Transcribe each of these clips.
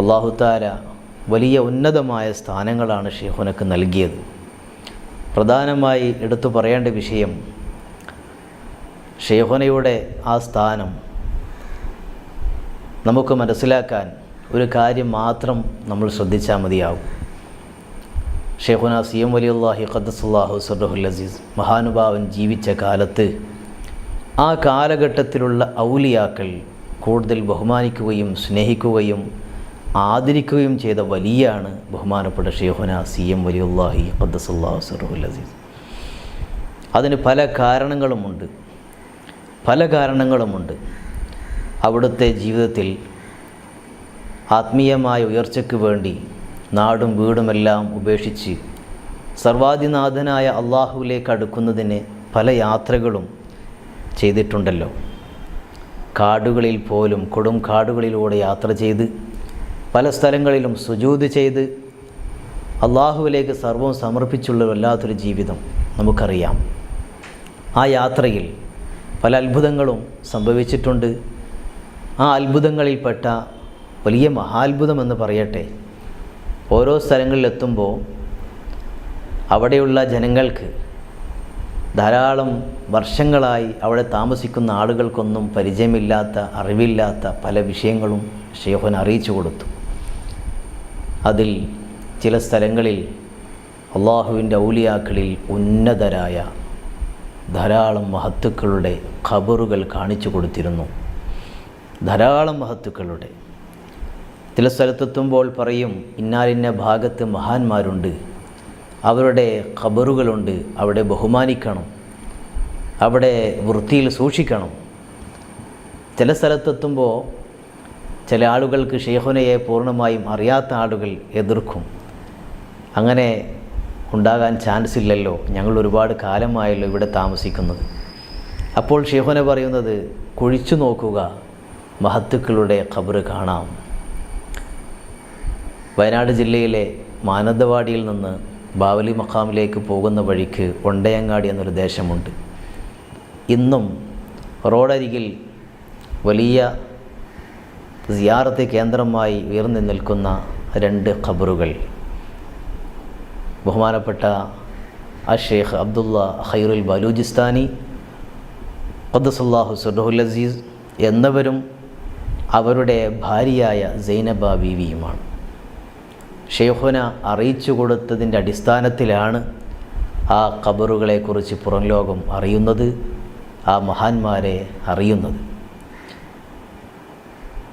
അള്ളാഹുത്താല വലിയ ഉന്നതമായ സ്ഥാനങ്ങളാണ് ഷെയ്ഖുനക്ക് നൽകിയത്. പ്രധാനമായി എടുത്തു പറയേണ്ട വിഷയം ഷെയ്ഖുനയുടെ ആ സ്ഥാനം നമുക്ക് മനസ്സിലാക്കാൻ ഒരു കാര്യം മാത്രം നമ്മൾ ശ്രദ്ധിച്ചാൽ മതിയാവും. ഷെയ്ഖുന സി എം വലിയുല്ലാഹി ഖദ്സുല്ലാഹു സുറഹുൽ അസീസ് മഹാനുഭാവൻ ജീവിച്ച കാലത്ത് ആ കാലഘട്ടത്തിലുള്ള ഔലിയാക്കൾ കൂടുതൽ ബഹുമാനിക്കുകയും സ്നേഹിക്കുകയും ആദരിക്കുകയും ചെയ്ത വലിയാണ് ബഹുമാനപ്പെട്ട ഷെയ്ഹുന സി എം വലിയുല്ലാഹി ഖദ്സുല്ലാഹു സുറഹുൽ അസീസ്. അതിന് പല കാരണങ്ങളുമുണ്ട്. പല കാരണങ്ങളുമുണ്ട്. അവിടുത്തെ ജീവിതത്തിൽ ആത്മീയമായ ഉയർച്ചയ്ക്ക് വേണ്ടി നാടും വീടുമെല്ലാം ഉപേക്ഷിച്ച് സർവാധിനാഥനായ അള്ളാഹുവിലേക്ക് അടുക്കുന്നതിന് പല യാത്രകളും ചെയ്തിട്ടുണ്ടല്ലോ. കാടുകളിൽ പോലും കൊടും കാടുകളിലൂടെ യാത്ര ചെയ്ത് പല സ്ഥലങ്ങളിലും സുജൂത് ചെയ്ത് അള്ളാഹുവിലേക്ക് സർവം സമർപ്പിച്ചുള്ള വല്ലാത്തൊരു ജീവിതം നമുക്കറിയാം. ആ യാത്രയിൽ പല അത്ഭുതങ്ങളും സംഭവിച്ചിട്ടുണ്ട്. ആ അത്ഭുതങ്ങളിൽപ്പെട്ട വലിയ മഹാത്ഭുതമെന്ന് പറയട്ടെ ഓരോ സ്ഥലങ്ങളിലെത്തുമ്പോൾ അവിടെയുള്ള ജനങ്ങൾക്ക് ധാരാളം വർഷങ്ങളായി അവിടെ താമസിക്കുന്ന ആളുകൾക്കൊന്നും പരിചയമില്ലാത്ത അറിവില്ലാത്ത പല വിഷയങ്ങളും ഷെയ്ഖുൻ അറിയിച്ചു കൊടുത്തു. അതിൽ ചില സ്ഥലങ്ങളിൽ അള്ളാഹുവിന്റെ ഔലിയാക്കളിൽ ഉന്നതരായ ധാരാളം മഹത്തുക്കളുടെ ഖബറുകൾ കാണിച്ചു കൊടുത്തിരുന്നു. ധാരാളം മഹത്തുക്കളുടെ. ചില സ്ഥലത്തെത്തുമ്പോൾ പറയും ഇന്നാലിന്ന ഭാഗത്ത് മഹാന്മാരുണ്ട്. അവരുടെ ഖബറുകളുണ്ട്. അവിടെ ബഹുമാനിക്കണം. അവിടെ വൃത്തിയിൽ സൂക്ഷിക്കണം. ചില സ്ഥലത്തെത്തുമ്പോൾ ചില ആളുകൾക്ക് ഷെയ്ഖുനയെ പൂർണമായും അറിയാത്ത ആളുകൾ എതിർക്കും. അങ്ങനെ ഉണ്ടാകാൻ ചാൻസ് ഇല്ലല്ലോ. ഞങ്ങൾ ഒരുപാട് കാലമായല്ലോ ഇവിടെ താമസിക്കുന്നത്. അപ്പോൾ ഷെയ്ഖുന പറയുന്നത് കുഴിച്ചു നോക്കുക മഹത്തുക്കളുടെ ഖബറ് കാണാം. വയനാട് ജില്ലയിലെ മാനന്തവാടിയിൽ നിന്ന് ബാവലി മഖാമിലേക്ക് പോകുന്ന വഴിക്ക് ഒണ്ടയങ്ങാടി എന്നൊരു ദേശമുണ്ട്. ഇന്നും റോഡരികിൽ വലിയ സിയാറത്ത് കേന്ദ്രമായി ഉയർന്നു നിൽക്കുന്ന രണ്ട് ഖബറുകൾ. ബഹുമാനപ്പെട്ട ആ ഷെയ്ഖ് അബ്ദുള്ള ഖൈറുൽ ബലൂചിസ്ഥാനി ഖദ്സല്ലാഹു സുറഹുൽ അസീസ് എന്നവരും അവരുടെ ഭാര്യയായ സൈനബ ബീവിയുമാണ്. ഷെയ്ഖുന അറിയിച്ചു കൊടുത്തതിന്റെ അടിസ്ഥാനത്തിലാണ് ആ ഖബറുകളെക്കുറിച്ച് പുറം ലോകം അറിയുന്നത് ആ മഹാന്മാരെ അറിയുന്നത്.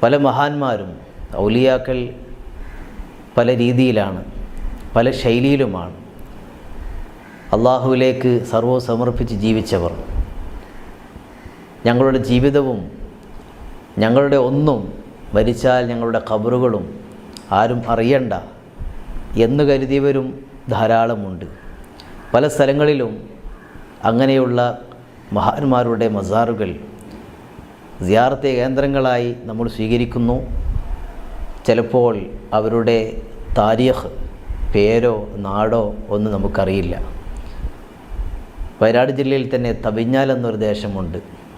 പല മഹാന്മാരും ഔലിയാക്കൾ പല രീതിയിലാണ് പല ശൈലിയിലുമാണ് അള്ളാഹുവിലേക്ക് സർവോ സമർപ്പിച്ച് ജീവിച്ചവർ. ഞങ്ങളുടെ ജീവിതവും ഞങ്ങളുടെ ഒന്നും മരിച്ചാൽ ഞങ്ങളുടെ ഖബറുകളും ആരും അറിയണ്ട എന്ന് കരുതിയവരും ധാരാളമുണ്ട്. പല സ്ഥലങ്ങളിലും അങ്ങനെയുള്ള മഹാന്മാരുടെ മസാറുകൾ സിയാറത്തെ കേന്ദ്രങ്ങളായി നമ്മൾ സ്വീകരിക്കുന്നു. ചിലപ്പോൾ അവരുടെ താരീഖ് പേരോ നാടോ ഒന്നും നമുക്കറിയില്ല. വയനാട് ജില്ലയിൽ തന്നെ തവിഞ്ഞാൽ എന്നൊരു ദേശമുണ്ട്.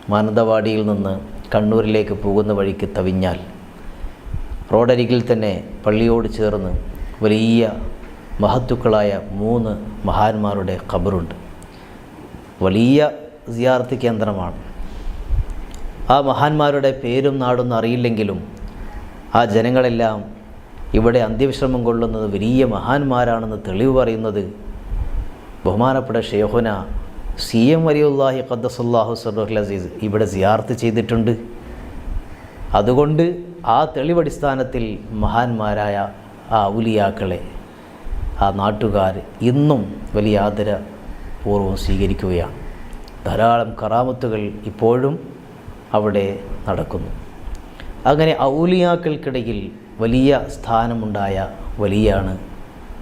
മാനന്തവാടിയിൽ നിന്ന് കണ്ണൂരിലേക്ക് പോകുന്ന വഴിക്ക് തവിഞ്ഞാൽ. റോഡരികിൽ തന്നെ പള്ളിയോട് ചേർന്ന് വലിയ മഹത്തുക്കളായ മൂന്ന് മഹാന്മാരുടെ ഖബറുണ്ട്. വലിയ സിയാർത്ത് കേന്ദ്രമാണ്. ആ മഹാന്മാരുടെ പേരും നാടൊന്നും അറിയില്ലെങ്കിലും ആ ജനങ്ങളെല്ലാം ഇവിടെ അന്ത്യവിശ്രമം കൊള്ളുന്നത് വലിയ മഹാന്മാരാണെന്ന് തെളിവ് പറയുന്നത് ബഹുമാനപ്പെട്ട ഷേഹുന സി എം വലിയുല്ലാഹി ഖദ്ദസുല്ലാഹു സറുൽ അസീസ് ഇവിടെ സിയാർത്ത് ചെയ്തിട്ടുണ്ട്. അതുകൊണ്ട് ആ തെളിവടിസ്ഥാനത്തിൽ മഹാന്മാരായ ആ ഉലിയാക്കളെ ആ നാട്ടുകാർ ഇന്നും വലിയ ആദരപൂർവം സ്വീകരിക്കുകയാണ്. ധാരാളം കറാമത്തുകൾ ഇപ്പോഴും അവിടെ നടക്കുന്നു. അങ്ങനെ ഔലിയാക്കൾക്കിടയിൽ വലിയ സ്ഥാനമുണ്ടായ വലിയാണ്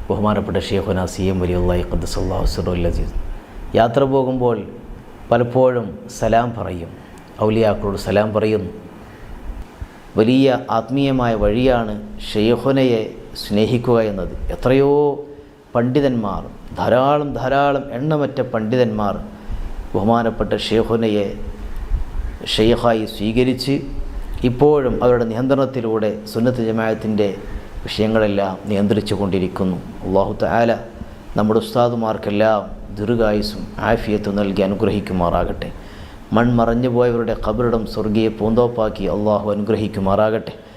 ബഹുമാനപ്പെട്ട ഷെയ്ഖുന സി എം വലിയുള്ളി ഖദ്സുല്ലാഹു സുറുൽ അസീസ്. യാത്ര പോകുമ്പോൾ പലപ്പോഴും സലാം പറയും. ഔലിയാക്കളോട് സലാം പറയുന്നു. വലിയ ആത്മീയമായ വഴിയാണ് ഷെയ്ഖുനയെ സ്നേഹിക്കുക എന്നത്. എത്രയോ പണ്ഡിതന്മാർ ധാരാളം ധാരാളം എണ്ണമറ്റ പണ്ഡിതന്മാർ ബഹുമാനപ്പെട്ട ഷെയ്ഖുനയെ ഷെയ്ഖായി സ്വീകരിച്ച് ഇപ്പോഴും അവരുടെ നിയന്ത്രണത്തിലൂടെ സുന്നത്ത് ജമാഅത്തിന്റെ വിഷയങ്ങളെല്ലാം നിയന്ത്രിച്ചു കൊണ്ടിരിക്കുന്നു. അള്ളാഹു തആല നമ്മുടെ ഉസ്താദുമാർക്കെല്ലാം ദീർഘായുസും ആഫിയത്തും നൽകി അനുഗ്രഹിക്കുമാറാകട്ടെ. മൺമറഞ്ഞു പോയവരുടെ ഖബറിടം സ്വർഗീയ പൂന്തോപ്പാക്കി അള്ളാഹു അനുഗ്രഹിക്കുമാറാകട്ടെ.